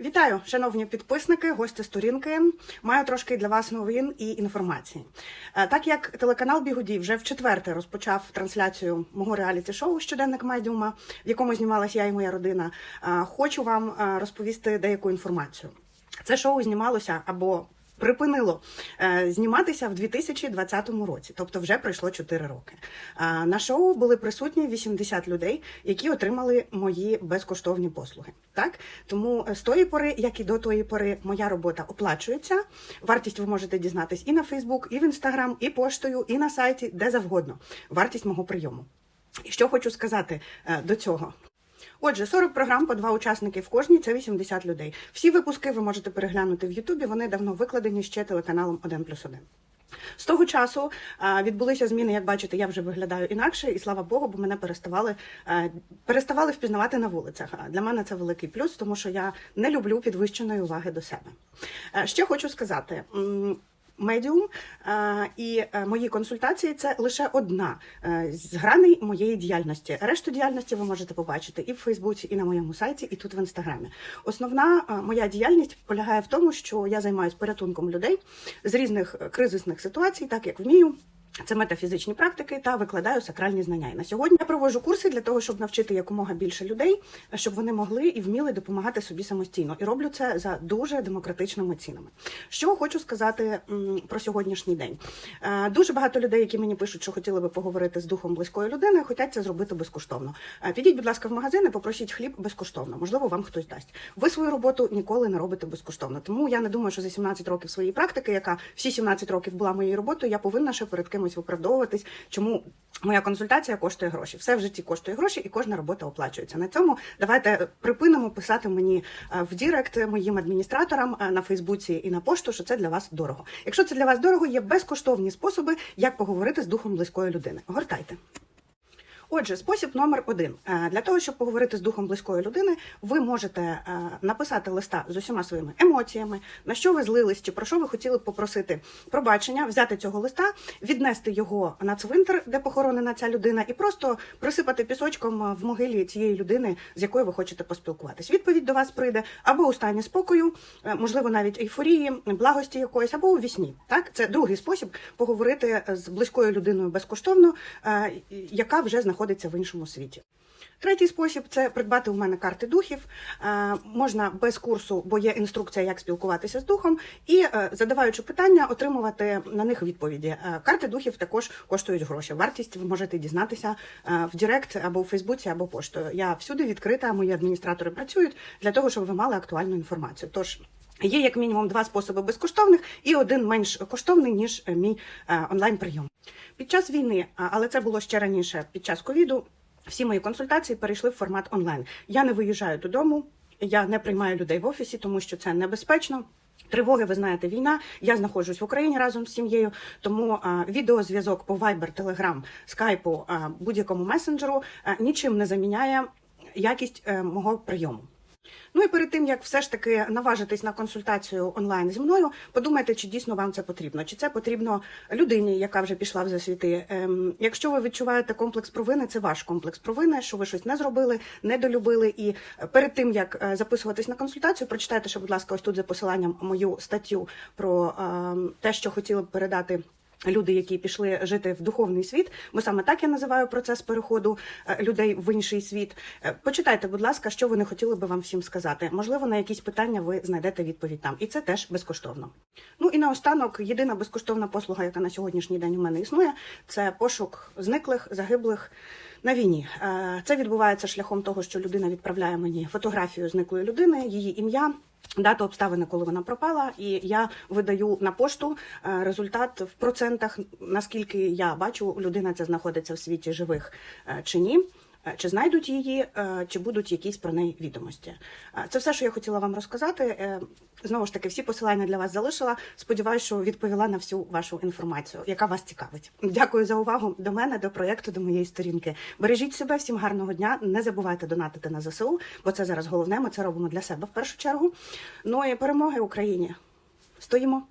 Вітаю, шановні підписники, гості сторінки. Маю трошки для вас новин і інформації. Е, Так як телеканал Бігуді вже в четверте розпочав трансляцію мого реаліті-шоу Щоденник медіума, в якому знімалася я і моя родина, е, хочу вам е, розповісти деяку інформацію. Це шоу знімалося або припинило е, зніматися в 2020 році, тобто вже пройшло 4 роки. На шоу були присутні 80 людей, які отримали мої безкоштовні послуги. Так тому е, з тої пори, як і до тої пори, моя робота оплачується. Вартість ви можете дізнатись і на Фейсбук, і в Інстаграм, і поштою, і на сайті, де завгодно. Вартість мого прийому. І що хочу сказати е, до цього. Отже, 40 програм по два учасники в кожній це 80 людей. Всі випуски ви можете переглянути в Ютубі. Вони давно викладені ще телеканалом 1 плюс 1. З того часу відбулися зміни, як бачите, я вже виглядаю інакше, і слава Богу, бо мене переставали, переставали впізнавати на вулицях. Для мене це великий плюс, тому що я не люблю підвищеної уваги до себе. Ще хочу сказати. Медіум е, і е, мої консультації це лише одна е, з граней моєї діяльності. Решту діяльності ви можете побачити і в Фейсбуці, і на моєму сайті, і тут в інстаграмі. Основна моя діяльність полягає в тому, що я займаюся порятунком людей з різних кризисних ситуацій, так як вмію. Це метафізичні практики та викладаю сакральні знання. І на сьогодні я проводжу курси для того, щоб навчити якомога більше людей, щоб вони могли і вміли допомагати собі самостійно. І роблю це за дуже демократичними цінами. Що хочу сказати про сьогоднішній день. Е, Дуже багато людей, які мені пишуть, що хотіли би поговорити з духом близької людини, хочуть це зробити безкоштовно. Е, Підіть, будь ласка, в магазин і попросіть хліб безкоштовно. Можливо, вам хтось дасть. Ви свою роботу ніколи не робите безкоштовно. Тому я не думаю, що за 17 років своєї практики, яка всі 17 років була моєю роботою, я повинна ще перед кимось виправдовуватись, чому моя консультація коштує гроші. Все в житті коштує гроші, і кожна робота оплачується. На цьому давайте припинимо писати мені е, в Дірект моїм адміністраторам е, на Фейсбуці і на пошту, що це для вас дорого. Якщо це для вас дорого, є безкоштовні способи, як поговорити з духом близької людини. Гортайте. Отже, спосіб номер один Е, для того, щоб поговорити з духом близької людини, ви можете е, написати листа з усіма своїми емоціями, на що ви злились, чи про що ви хотіли б попросити пробачення, взяти цього листа, віднести його на цвинтар, де похоронена ця людина, і просто присипати пісочком е, в могилі цієї людини, з якою ви хочете поспілкуватись. Відповідь до вас прийде або у стані спокою, можливо, навіть ейфорії, благості якоїсь, або у вісні. Так, це другий спосіб поговорити з близькою людиною безкоштовно, яка вже знаходиться в іншому світі. Третій спосіб це придбати у мене карти духів. Е, можна без курсу, бо є інструкція, як спілкуватися з духом, і е, задаваючи питання, отримувати на них відповіді. Е, карти духів також коштують гроші. Вартість ви можете дізнатися в Директ або в Фейсбуці, або поштою. Я всюди відкрита. Мої адміністратори працюють для того, щоб ви мали актуальну інформацію. Тож. Є як мінімум два способи безкоштовних і один менш коштовний ніж е, мій е, онлайн прийом. Під час війни, але це було ще раніше, під час ковіду, всі мої консультації перейшли в формат онлайн. Я не виїжджаю додому, я не приймаю людей в офісі, тому що це небезпечно. Тривоги, ви знаєте, війна. Я знаходжусь в Україні разом з сім'єю, тому а, відеозв'язок по Viber, Telegram, Skype, будь-якому месенджеру а, нічим не заміняє якість е, мого прийому. Ну і перед тим як все ж таки наважитись на консультацію онлайн зі мною, подумайте, чи дійсно вам це потрібно, чи це потрібно людині, яка вже пішла в засвіти. Ем, якщо ви відчуваєте комплекс провини, це ваш комплекс провини, що ви щось не зробили, недолюбили. І е, перед тим як е, записуватись на консультацію, прочитайте, ще, будь ласка, ось тут за посиланням мою статтю про ем, те, що хотіли б передати. Люди, які пішли жити в духовний світ, бо саме так я називаю процес переходу е, людей в інший світ. Е, Почитайте, будь ласка, що вони хотіли би вам всім сказати. Можливо, на якісь питання ви знайдете відповідь там, і це теж безкоштовно. Ну і наостанок, єдина безкоштовна послуга, яка на сьогоднішній день у мене існує, це пошук зниклих, загиблих. На війні Е, це відбувається шляхом того, що людина відправляє мені фотографію зниклої людини, її ім'я, дату обставини, коли вона пропала, і я видаю на пошту е, результат в процентах, наскільки я бачу, людина ця знаходиться в світі живих е, чи ні. Е, Чи знайдуть її, е, чи будуть якісь про неї відомості? Е, Це все, що я хотіла вам розказати. Знову ж таки, всі посилання для вас залишила. Сподіваюсь, що відповіла на всю вашу інформацію, яка вас цікавить. Дякую за увагу до мене, до проєкту, до моєї сторінки. Бережіть себе, всім гарного дня. Не забувайте донатити на ЗСУ, бо це зараз головне. Ми це робимо для себе в першу чергу. Ну і перемоги Україні. Стоїмо.